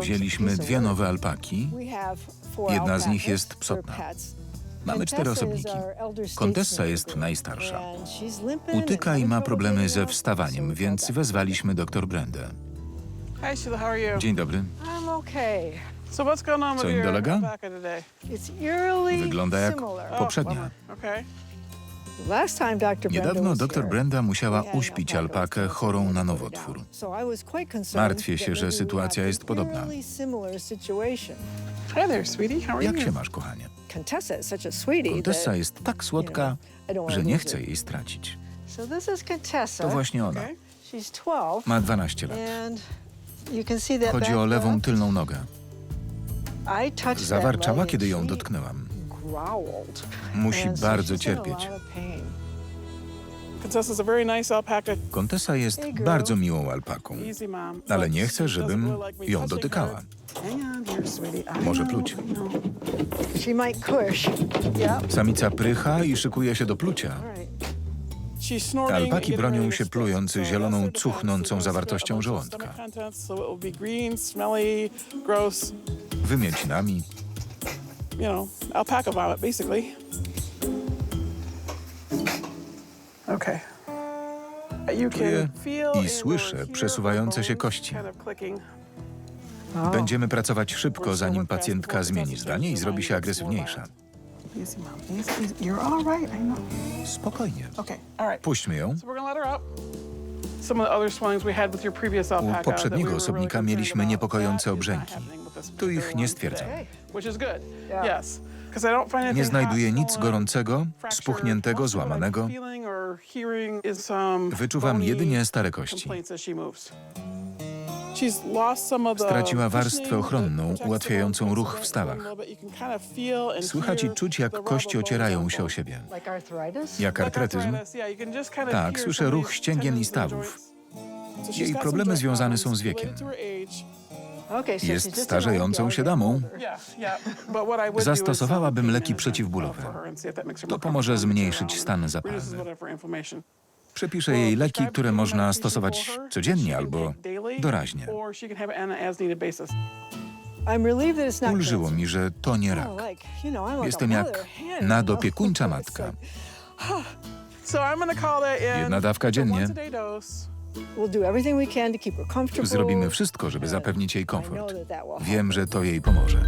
Wzięliśmy dwie nowe alpaki. We have four Jedna z nich alpacas. jest psotna. Mamy cztery osobniki. Kontessa jest najstarsza. Utyka i ma problemy ze wstawaniem, we więc wezwaliśmy doktor Brendę. Hi Sheila, how are you? Dzień dobry. I'm okay. So what's going on Co with im your dolega? alpaca today? Wygląda jak poprzednia. Okay. Niedawno dr Brenda musiała uśpić alpakę chorą na nowotwór. Martwię się, że sytuacja jest podobna. eerily similar situation. Hi there, sweetie. How are Jak you? się masz, kochanie? Contessa is such a sweetie Kontessa that, jest tak słodka, I don't wanna że nie lose chcę her. jej stracić. So this is Contessa. To właśnie ona. Okay. She's 12 Ma 12 lat. and you can see that Chodzi o lewą leg. tylną nogę. I touched that Zawarczała, kiedy ją dotknęłam. Musi bardzo cierpieć. lot of pain. Contessa's a very nice alpaca. Kontessa jest bardzo miłą alpaką, ale nie chcę, she żebym ją dotykała. Może pluć. Samica prycha i szykuje się do plucia. Alpaki bronią się plując zieloną, cuchnącą zawartością żołądka. stomach You know, alpaca vomit, basically. Okay. You Czuję can feel i and słyszę hear przesuwające her się kości. kind of clicking. Będziemy pracować szybko, zanim pacjentka zmieni zdanie i zrobi się agresywniejsza. Easy, mom. Easy, easy. You're all right. I know. Spokojnie. Okay. All right. Puśćmy ją. So we're gonna let her up. We poprzedniego osobnika mieliśmy niepokojące obrzęki. Tu ich nie stwierdzam. Nie znajduję nic gorącego, spuchniętego, złamanego. some Wyczuwam jedynie stare kości. Straciła warstwę ochronną, ułatwiającą ruch w stawach. Słychać i czuć, jak kości ocierają się o siebie. Jak artretyzm. Tak, słyszę ruch ścięgien i stawów. Jej problemy związane są z wiekiem. Jest starzejącą się damą. Zastosowałabym leki przeciwbólowe. To pomoże zmniejszyć stan zapalny. Przepiszę jej leki, które można stosować codziennie albo doraźnie. Ulżyło mi, że to nie rak. Jestem jak nadopiekuńcza matka. Jedna dawka dziennie. Zrobimy wszystko, żeby zapewnić jej komfort. Wiem, że to jej pomoże.